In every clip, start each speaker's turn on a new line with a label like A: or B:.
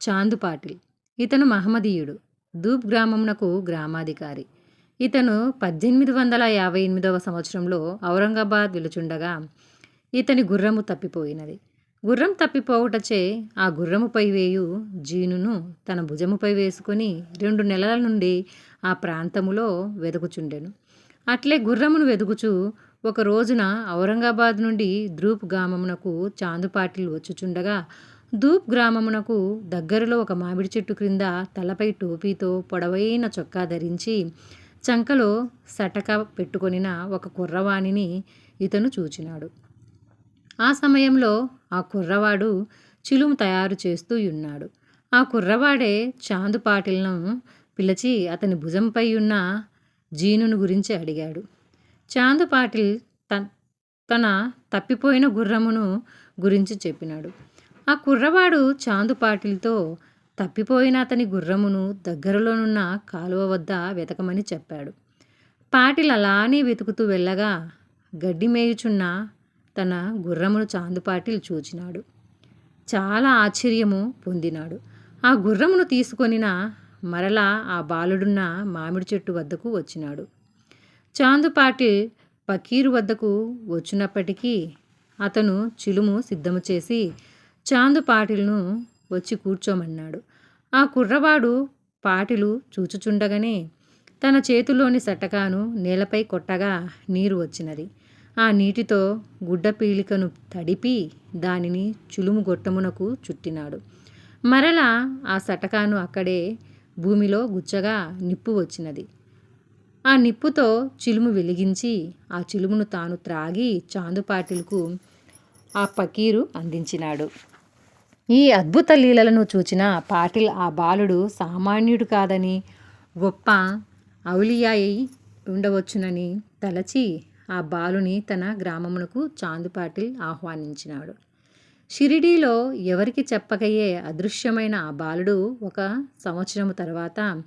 A: చాందు పాటిల్ ఇతను మహమ్మదీయుడు. ధూప్ గ్రామమునకు గ్రామాధికారి. ఇతను పద్దెనిమిది వందల యాభై ఎనిమిదవ సంవత్సరంలో ఔరంగాబాద్ వెలుచుండగా ఇతని గుర్రము తప్పిపోయినది. గుర్రం తప్పిపోవుటచే ఆ గుర్రముపై వేయు జీనును తన భుజముపై వేసుకొని రెండు నెలల నుండి ఆ ప్రాంతములో వెదుకుచుండెను. అట్లే గుర్రమును వెదుకుచు ఒక రోజున ఔరంగాబాద్ నుండి ధ్రూప్ గ్రామమునకు చాందుపాటిలు వచ్చుచుండగా ధూప్ గ్రామమునకు దగ్గరలో ఒక మామిడి చెట్టు క్రింద తలపై టోపీతో పొడవైన చొక్కా ధరించి చంకలో సటక పెట్టుకొనిన ఒక కుర్రవాణిని ఇతను చూచినాడు. ఆ సమయంలో ఆ కుర్రవాడు చిలుము తయారు చేస్తూ ఉన్నాడు. ఆ కుర్రవాడే చాందు పాటిల్ను పిలిచి అతని భుజంపై ఉన్న జీనును గురించి అడిగాడు. చాందు పాటిల్ తన తప్పిపోయిన గుర్రమును గురించి చెప్పినాడు. ఆ కుర్రవాడు చాందుపాటిల్తో తప్పిపోయిన అతని గుర్రమును దగ్గరలోనున్న కాలువ వద్ద వెతకమని చెప్పాడు. పాటిల్ అలానే వెతుకుతూ వెళ్ళగా గడ్డి మేయుచున్న తన గుర్రమును చాందుపాటిల్ చూచినాడు. చాలా ఆశ్చర్యము పొందినాడు. ఆ గుర్రమును తీసుకొనిన మరలా ఆ బాలుడున్న మామిడి చెట్టు వద్దకు వచ్చినాడు. చాందుపాటిల్ పకీరు వద్దకు వచ్చినప్పటికీ అతను చిలుము సిద్ధము చేసి చాందు పాటిల్ను వచ్చి కూర్చోమన్నాడు. ఆ కుర్రవాడు పాటిలు చూచుచుండగానే తన చేతిలోని సటకాను నేలపై కొట్టగా నీరు వచ్చినది. ఆ నీటితో గుడ్డ పీలికను తడిపి దానిని చులుము గొట్టమునకు చుట్టినాడు. మరలా ఆ సటకాను అక్కడే భూమిలో గుచ్చగా నిప్పు వచ్చినది. ఆ నిప్పుతో చిలుము వెలిగించి ఆ చిలుమును తాను త్రాగి చాందుపాటిలకు ఆ పకీరు అందించినాడు. ఈ అద్భుత లీలలను చూచిన పాటిల్ ఆ బాలుడు సామాన్యుడు కాదని గొప్ప ఔలియాయి ఉండవచ్చునని తలచి ఆ బాలుని తన గ్రామమునకు చాందు పాటిల్ ఆహ్వానించినాడు. షిరిడీలో ఎవరికి చెప్పకయ్యే అదృశ్యమైన ఆ బాలుడు ఒక సంవత్సరము తర్వాత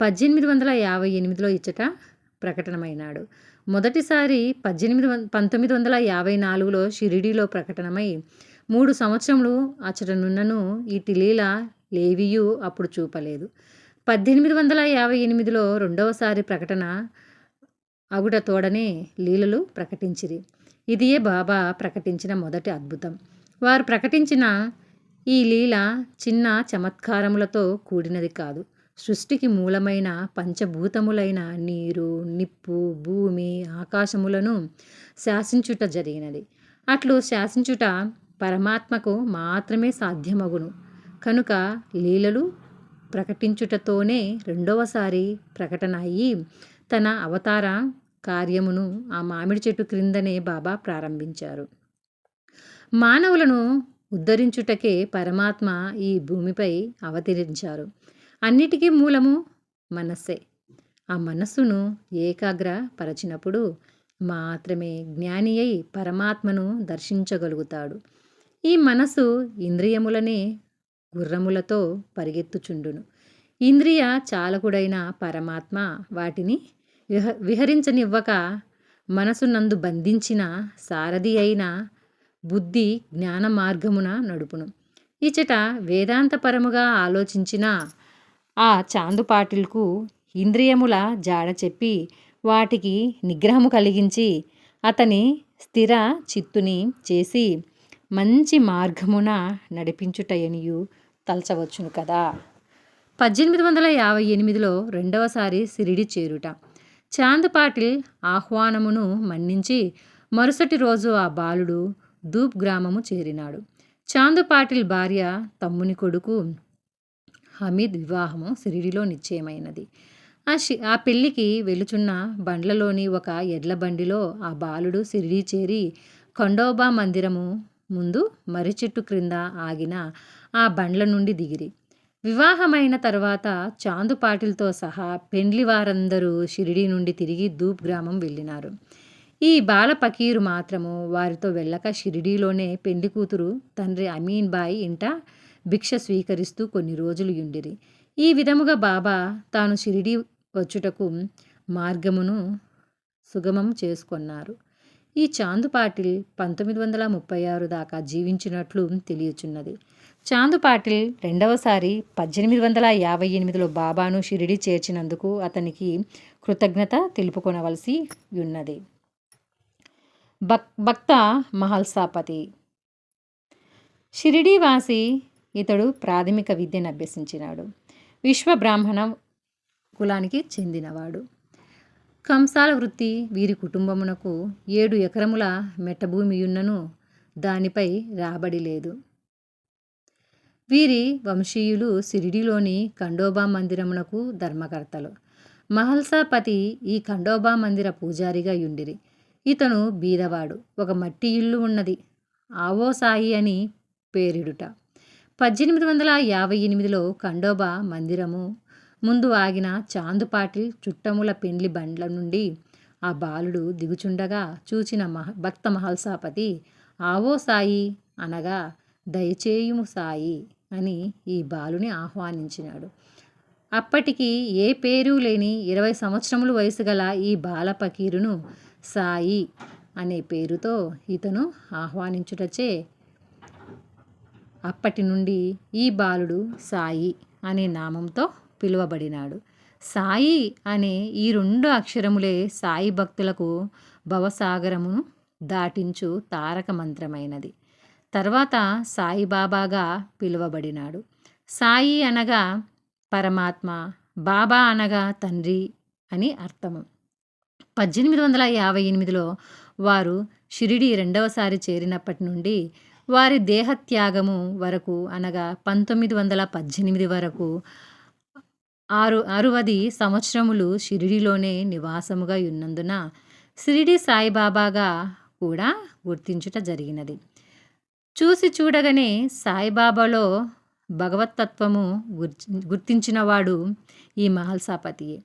A: పద్దెనిమిది వందల యాభై ఎనిమిదిలో ఇచ్చట ప్రకటనమైనాడు. మొదటిసారి పద్దెనిమిది వం పంతొమ్మిది వందల యాభై నాలుగులో షిరిడీలో ప్రకటనమై మూడు సంవత్సరములు అచటనున్నను ఇటు టిలీల లేవియు అప్పుడు చూపలేదు. పద్దెనిమిది వందల యాభై ఎనిమిదిలో రెండవసారి ప్రకటన అగుట తోడనే లీలలు ప్రకటించిరి. ఇదియే బాబా ప్రకటించిన మొదటి అద్భుతం. వారు ప్రకటించిన ఈ లీల చిన్న చమత్కారములతో కూడినది కాదు. సృష్టికి మూలమైన పంచభూతములైన నీరు నిప్పు భూమి ఆకాశములను శాసించుట జరిగినది. అట్లు శాసించుట పరమాత్మకు మాత్రమే సాధ్యమగును. కనుక లీలలు ప్రకటించుటతోనే రెండవసారి ప్రకటన అయ్యి తన అవతార కార్యమును ఆ మామిడి చెట్టు క్రిందనే బాబా ప్రారంభించారు. మానవులను ఉద్ధరించుటకే పరమాత్మ ఈ భూమిపై అవతరించారు. అన్నిటికీ మూలము మనస్సే. ఆ మనస్సును ఏకాగ్ర పరచినప్పుడు మాత్రమే జ్ఞాని అయి పరమాత్మను దర్శించగలుగుతాడు. ఈ మనసు ఇంద్రియములనే గుర్రములతో పరిగెత్తుచుండును. ఇంద్రియ చాలకుడైన పరమాత్మ వాటిని విహ విహరించనివ్వక మనసునందు బంధించిన సారథి అయిన బుద్ధి జ్ఞాన మార్గమున నడుపును. ఇచట వేదాంతపరముగా ఆలోచించిన ఆ చాందుపాటిల్కు ఇంద్రియముల జాడ చెప్పి వాటికి నిగ్రహము కలిగించి అతని స్థిర చిత్తుని చేసి మంచి మార్గమున నడిపించుటయనియు తలచవచ్చును కదా. పద్దెనిమిది వందల యాభై ఎనిమిదిలో రెండవసారి సిరిడి చేరుట. చాంద్ పాటిల్ ఆహ్వానమును మన్నించి మరుసటి రోజు ఆ బాలుడు ధూప్ గ్రామము చేరినాడు. చాందు పాటిల్ భార్య తమ్ముని కొడుకు హమీద్ వివాహము సిరిడిలో నిశ్చయమైనది. ఆ షి ఆ పెళ్ళికి వెలుచున్న బండ్లలోని ఒక ఎడ్ల బండిలో ఆ బాలుడు సిరిడి చేరి ఖండోబా మందిరము ముందు మర్రి చెట్టు క్రింద ఆగిన ఆ బండ్ల నుండి దిగిరి. వివాహమైన తర్వాత చాందు పాటిల్తో సహా పెండ్లి వారందరూ షిరిడి నుండి తిరిగి దూప్ గ్రామం వెళ్ళినారు. ఈ బాల పకీరు మాత్రము వారితో వెళ్ళక షిరిడీలోనే పెండ్లి కూతురు తండ్రి అమీన్ బాయ్ ఇంట భిక్ష స్వీకరిస్తూ కొన్ని రోజులు యుండిరి. ఈ విధముగా బాబా తాను షిరిడి వచ్చుటకు మార్గమును సుగమం చేసుకున్నారు. ఈ చాందు పాటిల్ పంతొమ్మిది వందల ముప్పై ఆరు దాకా జీవించినట్లు తెలియచున్నది. చాందు పాటిల్ రెండవసారి పద్దెనిమిది వందల యాభై ఎనిమిదిలో బాబాను షిరిడి చేర్చినందుకు అతనికి కృతజ్ఞత తెలుపుకొనవలసి ఉన్నది. భక్ భక్త మహల్సాపతి. షిరిడీవాసి ఇతడు ప్రాథమిక విద్యను అభ్యసించినాడు. విశ్వ బ్రాహ్మణ కులానికి చెందినవాడు. కంసాల వృత్తి వీరి కుటుంబమునకు ఏడు ఎకరముల మెట్టభూమియున్నను దానిపై రాబడి లేదు. వీరి వంశీయులు సిరిడిలోని ఖండోబా మందిరమునకు ధర్మకర్తలు. మహల్సాపతి ఈ ఖండోబా మందిర పూజారిగా యుండిరి. ఇతను బీదవాడు ఒక మట్టి ఇల్లు ఉన్నది. ఆవో సాయి అని పేరిడుట. పద్దెనిమిది వందల యాభై ఎనిమిదిలో ఖండోబా మందిరము ముందు ఆగిన చాందుపాటిల్ చుట్టముల పెండ్లి బండ్ల నుండి ఆ బాలుడు దిగుచుండగా చూచిన మహ భక్త మహల్సాపతి ఆవో సాయి అనగా దయచేయుము సాయి అని ఈ బాలుని ఆహ్వానించినాడు. అప్పటికి ఏ పేరు లేని ఇరవై సంవత్సరముల వయసు గల ఈ బాల పకీరును సాయి అనే పేరుతో ఇతను ఆహ్వానించుటచే అప్పటి నుండి ఈ బాలుడు సాయి అనే నామంతో పిలువబడినాడు. సాయి అనే ఈ రెండు అక్షరములే సాయి భక్తులకు భవసాగరమును దాటించు తారక మంత్రమైనది. తర్వాత సాయిబాబాగా పిలువబడినాడు. సాయి అనగా పరమాత్మ బాబా అనగా తండ్రి అని అర్థము. పద్దెనిమిది వందల యాభై ఎనిమిదిలో వారు షిరిడి రెండవసారి చేరినప్పటి నుండి వారి దేహత్యాగము వరకు అనగా పంతొమ్మిది వందల పద్దెనిమిది వరకు ఆరు అరువది సంవత్సరములు షిరిడిలోనే నివాసముగా ఉన్నందున షిరిడి సాయిబాబాగా కూడా గుర్తించుట జరిగినది. చూసి చూడగానే సాయిబాబాలో భగవతత్వము గుర్చి గుర్తించినవాడు ఈ మహల్సాపతియే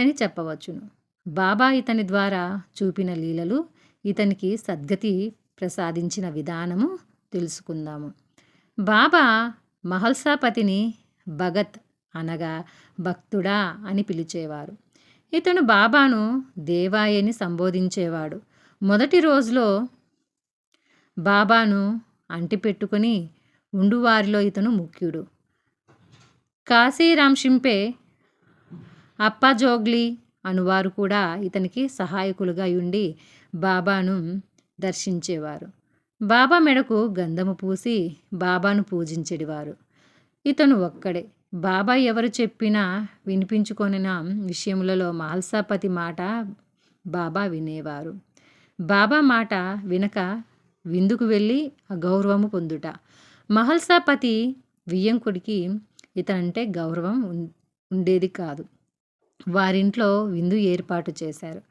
A: అని చెప్పవచ్చును. బాబా ఇతని ద్వారా చూపిన లీలలు ఇతనికి సద్గతి ప్రసాదించిన విధానము తెలుసుకుందాము. బాబా మహల్సాపతిని భగత్ అనగా భక్తుడా అని పిలిచేవారు. ఇతను బాబాను దేవాయని సంబోధించేవాడు. మొదటి రోజులో బాబాను అంటిపెట్టుకొని ఉండువారిలో ఇతను ముఖ్యుడు. కాశీరామ్ షింపే అప్పజోగ్లీ అనువారు కూడా ఇతనికి సహాయకులుగా ఉండి బాబాను దర్శించేవారు. బాబా మెడకు గంధము పూసి బాబాను పూజించేవారు ఇతను ఒక్కడే. బాబా ఎవరు చెప్పినా వినిపించుకొనిన విషయములలో మహల్సాపతి మాట బాబా వినేవారు. బాబా మాట వినక విందుకు వెళ్ళి అగౌరవము పొందుట. మహల్సాపతి వియ్యంకుడికి ఇతనంటే గౌరవం ఉండేది కాదు. వారింట్లో విందు ఏర్పాటు చేశారు.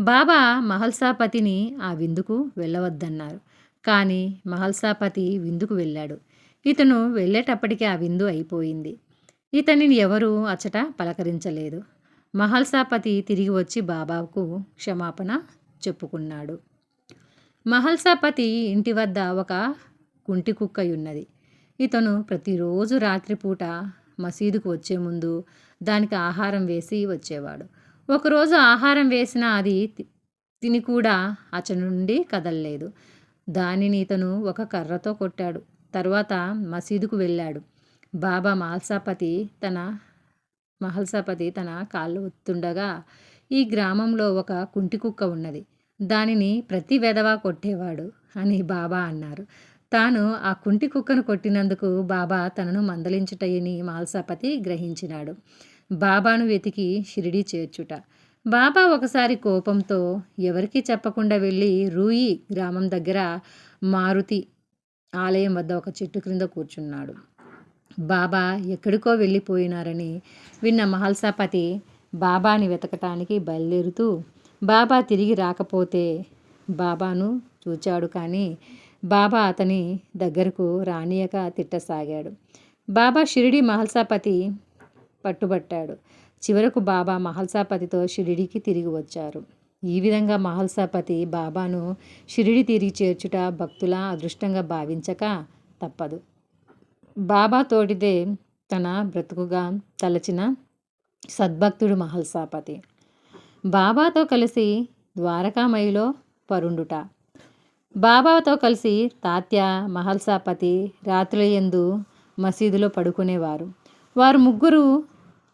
A: బాబా మహల్సాపతిని ఆ విందుకు వెళ్ళవద్దన్నారు. కానీ మహల్సాపతి విందుకు వెళ్ళాడు. ఇతను వెళ్ళేటప్పటికీ ఆ విందు అయిపోయింది. ఇతనిని ఎవరూ అచ్చట పలకరించలేదు. మహల్సాపతి తిరిగి వచ్చి బాబాకు క్షమాపణ చెప్పుకున్నాడు. మహల్సాపతి ఇంటి వద్ద ఒక కుంటి కుక్క ఉన్నది ఇతను ప్రతిరోజు రాత్రిపూట మసీదుకు వచ్చే ముందు దానికి ఆహారం వేసి వచ్చేవాడు. ఒకరోజు ఆహారం వేసిన అది తిని కూడా అతని నుండి కదలలేదు. దానిని ఇతను ఒక కర్రతో కొట్టాడు. తర్వాత మసీదుకు వెళ్ళాడు. బాబా మాల్సాపతి తన మహల్సాపతి తన కాళ్ళు ఒత్తుండగా ఈ గ్రామంలో ఒక కుంటి కుక్క ఉన్నది. దానిని ప్రతి వెధవా కొట్టేవాడు అని బాబా అన్నారు. తాను ఆ కుంటి కుక్కను కొట్టినందుకు బాబా తనను మందలించుటయని మాల్సాపతి గ్రహించినాడు. బాబాను వెతికి షిరిడి చేర్చుట. బాబా ఒకసారి కోపంతో ఎవరికీ చెప్పకుండా వెళ్ళి రూయి గ్రామం దగ్గర మారుతి ఆలయం వద్ద ఒక చెట్టు క్రింద కూర్చున్నాడు. బాబా ఎక్కడికో వెళ్ళిపోయినారని విన్న మహల్సాపతి బాబాని వెతకటానికి బయలుదేరుతూ బాబా తిరిగి రాకపోతే బాబాను చూచాడు కానీ బాబా అతని దగ్గరకు రానియక తిట్టసాగాడు. బాబా షిరిడి మహల్సాపతి పట్టుబట్టాడు. చివరకు బాబా మహల్సాపతితో షిరిడికి తిరిగి వచ్చారు. ఈ విధంగా మహల్సాపతి బాబాను షిరిడి తిరిగి చేర్చుట భక్తుల అదృష్టంగా భావించక తప్పదు. బాబా తోటిదే తన బ్రతుకుగా తలచిన సద్భక్తుడు మహల్సాపతి. బాబాతో కలిసి ద్వారకామయిలో పరుండుట. బాబాతో కలిసి తాత్య మహల్సాపతి రాత్రుల యందు మసీదులో పడుకునేవారు. వారు ముగ్గురు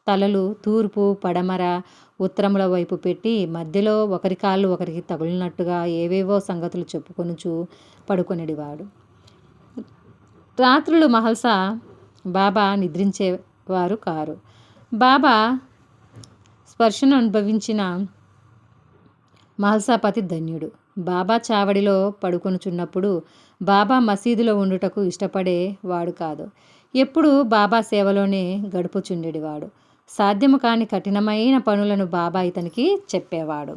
A: తలలు తూర్పు పడమర ఉత్తరముల వైపు పెట్టి మధ్యలో ఒకరి కాళ్ళు ఒకరికి తగులినట్టుగా ఏవేవో సంగతులు చెప్పుకొనుచు పడుకొనిడివాడు రాత్రులు మహల్సా బాబా నిద్రించేవారు కారు. బాబా స్పర్శను అనుభవించిన మహల్సాపతి ధన్యుడు. బాబా చావడిలో పడుకొనుచున్నప్పుడు బాబా మసీదులో ఉండుటకు ఇష్టపడే వాడు కాదు. ఎప్పుడు బాబా సేవలోనే గడుపుచుండేవాడు. సాధ్యము కాని కఠినమైన పనులను బాబా ఇతనికి చెప్పేవాడు.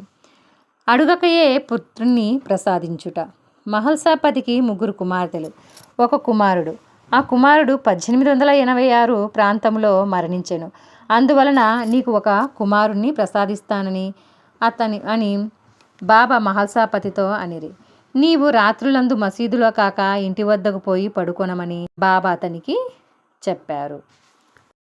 A: అడుగకయే పుత్రుణ్ణి ప్రసాదించుట. మహల్సాపతికి ముగ్గురు కుమార్తెలు. ఒక కుమారుడు. ఆ కుమారుడు పద్దెనిమిది వందల ఎనభై ఆరు ప్రాంతంలో మరణించెను. అందువలన నీకు ఒక కుమారుణ్ణి ప్రసాదిస్తానని అతని అని బాబా మహల్సాపతితో అనిరి. నీవు రాత్రులందు మసీదులో కాక ఇంటి వద్దకు పోయి పడుకొనమని బాబా అతనికి చెప్పారు.